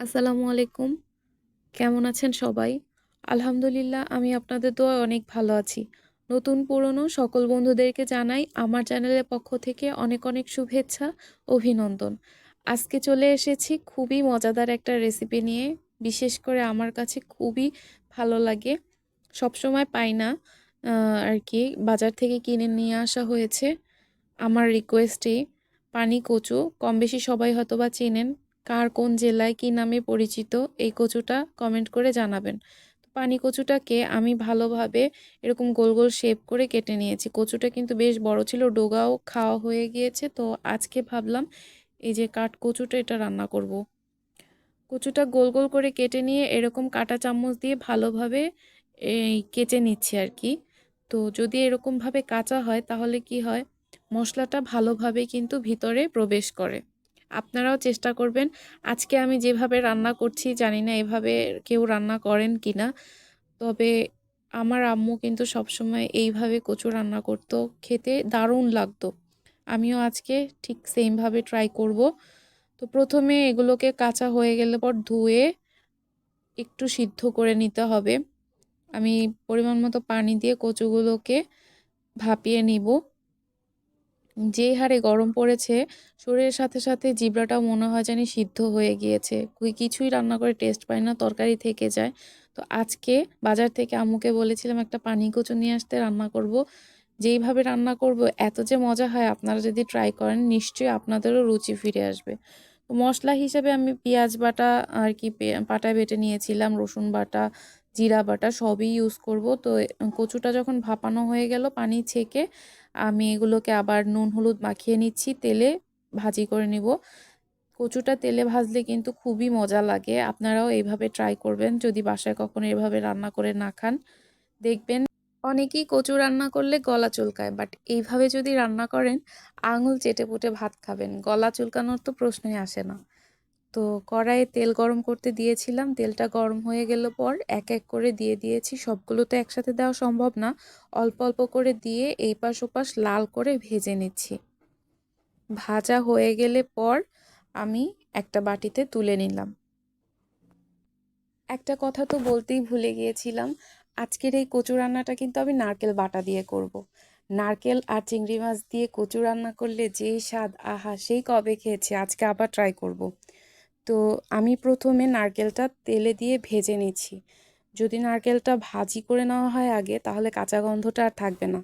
আসসালামু আলাইকুম। কেমন আছেন সবাই? আলহামদুলিল্লাহ আমি আপনাদের দোয়ায় অনেক ভালো আছি। নতুন পুরনো সকল বন্ধুদেরকে জানাই আমার চ্যানেলের পক্ষ থেকে অনেক, অনেক শুভেচ্ছা, অভিনন্দন। আজকে চলে এসেছি খুবই মজাদার একটা রেসিপি নিয়ে। বিশেষ করে আমার কাছে খুবই ভালো লাগে। সবসময় পাই না আর কি বাজার থেকে কিনে নিয়ে আসা হয়েছে। আমার রিকোয়েস্টেই পানি কচু কম বেশি সবাই হয়তোবা চেনেন। কার কোন জেলায় কি নামে পরিচিত এই কচুটা কমেন্ট করে জানাবেন। পানি কচুটাকে আমি ভালোভাবে এরকম গোল, গোল শেপ করে কেটে নিয়েছি। কচুটা কিন্তু বেশ বড় ছিল, ডোগাও খাওয়া হয়ে গিয়েছে। তো আজকে ভাবলাম এই যে কাঠ কচুটা এটা রান্না করব। কচুটা গোল, গোল করে কেটে নিয়ে এরকম কাটা চামচ দিয়ে ভালোভাবে এই কেচে নিচ্ছি আর কি তো যদি এরকমভাবে কাঁচা হয় তাহলে কি হয় মশলাটা ভালোভাবে কিন্তু ভিতরে প্রবেশ করে। আপনারাও চেষ্টা করবেন। আজকে আমি যেভাবে রান্না করছি, জানি না এভাবে কেউ রান্না করেন কি না তবে আমার আম্মু কিন্তু সবসময় এইভাবে কচু রান্না করতো। খেতে দারুণ লাগতো। আমিও আজকে ঠিক সেমভাবে ট্রাই করব। তো প্রথমে এগুলোকে কাঁচা হয়ে গেলে পর ধুয়ে একটু সিদ্ধ করে নিতে হবে। আমি পরিমাণ মতো পানি দিয়ে কচুগুলোকে ভাপিয়ে নিব। যেই হারে গরম পড়েছে শরীরের সাথে সাথে জিহ্বাটাও মনে হয় জানি সিদ্ধ হয়ে গিয়েছে। কিছুই রান্না করে টেস্ট পাই না, তরকারি থেকে যায়। তো আজকে বাজার থেকে আম্মুকে বলেছিলাম একটা পানি কচু নিয়ে আসতে রান্না করব। যেইভাবে রান্না করব এত যে মজা হয় আপনারা যদি ট্রাই করেন নিশ্চয়ই আপনাদেরও রুচি ফিরে আসবে। মশলা হিসেবে আমি পেঁয়াজ বাটা আর কি পাটায় বেটে নিয়েছিলাম, রসুন বাটা, জিরা বাটা সবই ইউজ করব। তো কচুটা যখন ভাপানো হয়ে গেল পানি ছেঁকে, আমি এগুলোকে আবার নুন, হলুদ মাখিয়ে নিচ্ছি, তেলে ভাজি করে নিব। কচুটা তেলে ভাজলে কিন্তু খুবই মজা লাগে। আপনারাও এইভাবে ট্রাই করবেন, যদি বাসায় কখনো এভাবে রান্না করে না খান। দেখবেন অনেকেই কচু রান্না করলে গলা চুলকায় বাট এইভাবে যদি রান্না করেন, আঙুল চেটে পুটে ভাত খাবেন। গলা চুলকানোর তো প্রশ্নই আসে না। তো কড়াইয়ে তেল গরম করতে দিয়েছিলাম। তেলটা গরম হয়ে গেল পর এক এক করে দিয়ে দিয়েছি। সবগুলো তো একসাথে দেওয়া সম্ভব না। অল্প অল্প করে দিয়ে এই পাশ ওপাশ লাল করে ভেজে নিচ্ছি। ভাজা হয়ে গেলে পর আমি একটা বাটিতে তুলে নিলাম। একটা কথা তো বলতেই ভুলে গিয়েছিলাম, আজকের এই কচু রান্নাটা কিন্তু আমি নারকেল বাটা দিয়ে করব। নারকেল আর চিংড়ি মাছ দিয়ে কচু রান্না করলে যেই স্বাদ, আহা, সেই কবে খেয়েছি, আজকে আবার ট্রাই করব। তো আমি প্রথমে নারকেলটা তেলে দিয়ে ভেজে নিচ্ছি। যদি নারকেলটা ভাজি করে নেওয়া হয় আগে, তাহলে কাঁচা গন্ধটা আর থাকবে না।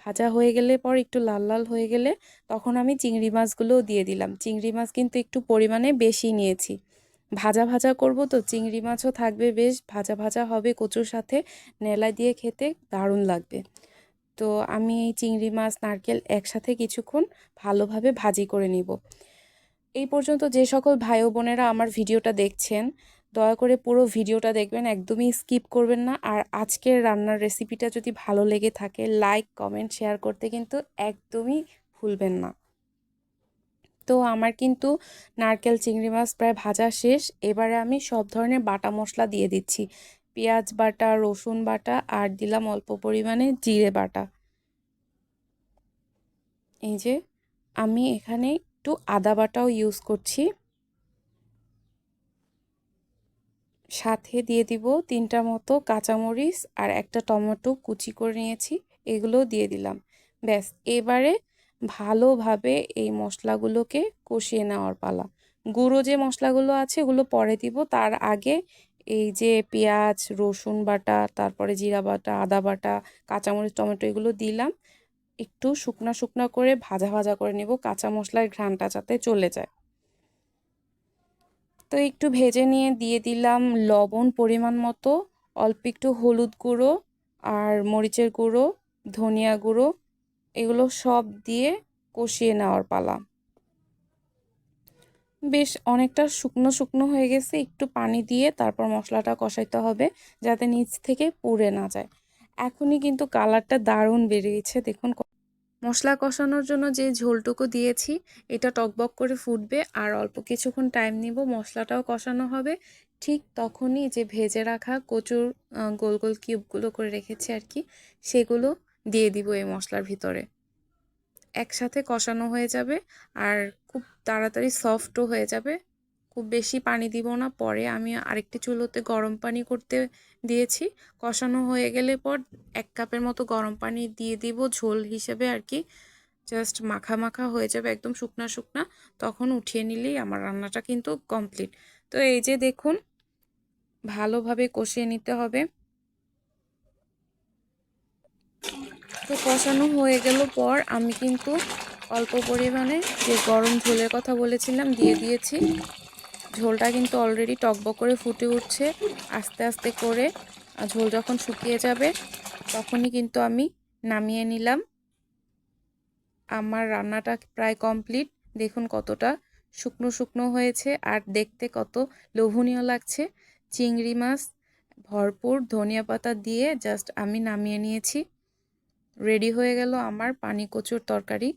ভাজা হয়ে গেলে পর একটু লাল লাল হয়ে গেলে তখন আমি চিংড়ি মাছগুলোও দিয়ে দিলাম। চিংড়ি মাছ কিন্তু একটু পরিমাণে বেশি নিয়েছি। ভাজা ভাজা করব তো চিংড়ি মাছও থাকবে বেশ, ভাজা ভাজা হবে কচুর সাথে নেলা দিয়ে খেতে দারুণ লাগবে। তো আমি এই চিংড়ি মাছ, নারকেল একসাথে কিছুক্ষণ ভালোভাবে ভাজি করে নিব। এই পর্যন্ত যে সকল ভাই বোনেরা আমার ভিডিওটা দেখছেন, দয়া করে পুরো ভিডিওটা দেখবেন, একদমই স্কিপ করবেন না। আর আজকের রান্নার রেসিপিটা যদি ভালো লেগে থাকে লাইক কমেন্ট শেয়ার করতে কিন্তু একদমই ভুলবেন না। তো আমার কিন্তু নারকেল চিংড়ি মাছ প্রায় ভাজা শেষ। এবারে আমি সব ধরনের বাটা মশলা দিয়ে দিচ্ছি। পেঁয়াজ বাটা, রসুন বাটা আর দিলাম অল্প পরিমাণে জিরে বাটা। এই যে, আমি এখানে একটু আদা বাটাও ইউজ করছি। সাথে দিয়ে দিব তিনটা মতো কাঁচামরিচ আর একটা টমেটো কুচি করে নিয়েছি এগুলো দিয়ে দিলাম। ব্যাস, এবারে ভালোভাবে এই মশলাগুলোকে কষিয়ে নেওয়ার পালা। গুঁড়ো যে মশলাগুলো আছে এগুলো পরে দিব, তার আগে এই যে পেঁয়াজ, রসুন বাটা, তারপরে জিরা বাটা, আদা বাটা, কাঁচামরিচ, টমেটো এগুলো দিলাম। একটু শুকনা শুকনা করে ভাজা ভাজা করে নেব, কাঁচা মশলার ঘ্রাণটা যাতে চলে যায়। তো একটু ভেজে নিয়ে দিয়ে দিলাম লবণ পরিমাণ মতো, অল্প একটু হলুদ গুঁড়ো আর মরিচের গুঁড়ো, ধনিয়া গুঁড়ো, এগুলো সব দিয়ে কষিয়ে নেওয়ার পালা। বেশ অনেকটা শুকনো শুকনো হয়ে গেছে, একটু পানি দিয়ে তারপর মশলাটা কষাইতে হবে যাতে নিচ থেকে পুড়ে না যায়। এখনই কিন্তু কালারটা দারুণ বেরিয়েছে, দেখুন মশলা কষানোর জন্য যে ঝোলটুকু দিয়েছি, এটা টকবক করে ফুটবে আর অল্প কিছুক্ষণ টাইম নিব, মশলাটাও কষানো হবে। ঠিক তখনই যে ভেজে রাখা কচুর গোল গোল কিউবগুলো করে রেখেছি আর কি, সেগুলো দিয়ে দিব এই মশলার ভিতরে। একসাথে কষানো হয়ে যাবে আর খুব তাড়াতাড়ি সফটও হয়ে যাবে। খুব বেশি পানি দিব না। পরে আমি আরেকটি চুলোতে গরম পানি করতে দিয়েছি। কষানো হয়ে গেলে পর এক কাপের মতো গরম পানি দিয়ে দিব ঝোল হিসেবে আর কি জাস্ট মাখা মাখা হয়ে যাবে একদম শুকনা শুকনা। তখন উঠিয়ে নিলেই আমার রান্নাটা কিন্তু কমপ্লিট। তো এই যে দেখুন, ভালোভাবে কষিয়ে নিতে হবে। তো কষানো হয়ে গেল পর আমি কিন্তু অল্প পরিমাণে যে গরম ঝোলের কথা বলেছিলাম, দিয়ে দিয়েছি। ঝোলটা কিন্তু অলরেডি টকবক করে ফুটে উঠছে, আস্তে আস্তে করে। ঝোল যখন শুকিয়ে যাবে, তখনই কিন্তু আমি নামিয়ে নিলাম। আমার রান্নাটা প্রায় কমপ্লিট দেখুন কতটা শুকনো শুকনো হয়েছে আর দেখতে কত লোভনীয় লাগছে। চিংড়ি মাছ ভরপুর ধনিয়া পাতা দিয়ে জাস্ট আমি নামিয়ে নিয়েছি। রেডি হয়ে গেল আমার পানি কচুর তরকারি।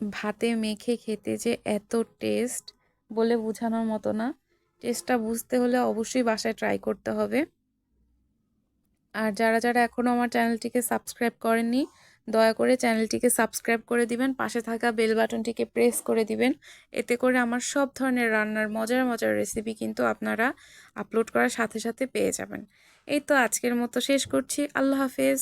ভাতে মেখে খেতে যে এত টেস্ট বলে বোঝানোর মতো না। টেস্টটা বুঝতে হলে অবশ্যই বাসায় ট্রাই করতে হবে। আর যারা যারা এখনও আমার চ্যানেলটিকে সাবস্ক্রাইব করেননি, দয়া করে চ্যানেলটিকে সাবস্ক্রাইব করে দিবেন, পাশে থাকা বেল বাটনটিকে প্রেস করে দিবেন। এতে করে আমার সব ধরনের রান্নার মজার মজার রেসিপি কিন্তু আপনারা আপলোড করার সাথে সাথে পেয়ে যাবেন। এই তো আজকের মতো শেষ করছি। আল্লাহ হাফেজ।